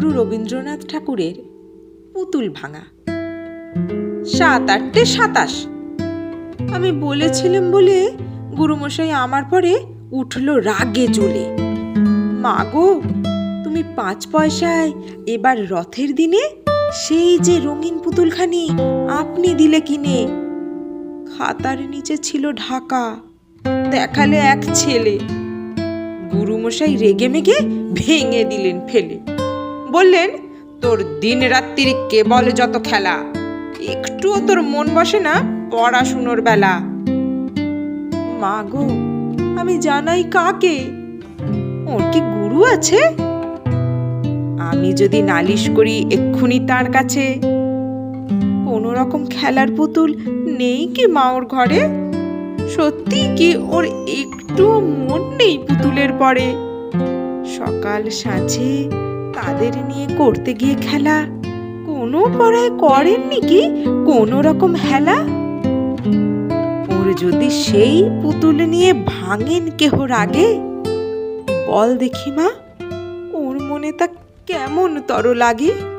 রবীন্দ্রনাথ ঠাকুরের পুতুল ভাঙা। সাত আটটে সাতাশ। আমি বলেছিলাম বলে গুরুমশাই আমার পরে উঠল রাগে জ্বলে। মা গো, তুমি পাঁচ পয়সায় এবার রথের দিনে সেই যে রঙিন পুতুলখানি আপনি দিলে কিনে? খাতার নিচে ছিল ঢাকা, দেখালে এক ছেলে। গুরুমশাই রেগে মেগে ভেঙে দিলেন ফেলে। বললেন, তোর দিন রাত্রির কেবল যত খেলা, একটুও তোর মন বসে না পড়াশুনোর বেলা। মা গো, আমি জানাই কাকে? ওর কি গুরু আছে? আমি যদি নালিশ করি এক্ষুনি তার কাছে। কোনো রকম খেলার পুতুল নেই কি মা ওর ঘরে? সত্যি কি ওর একটু মন নেই পুতুলের পরে? সকাল সাঁঝে তাদের নিয়ে করতে গিয়ে খেলা। কোনো পড়ায় করেননি কি? কোনো রকম হেলা? ওর যদি সেই পুতুল নিয়ে ভাঙেন কেহর আগে বল দেখি মা ওর মনে তা কেমন তর লাগে?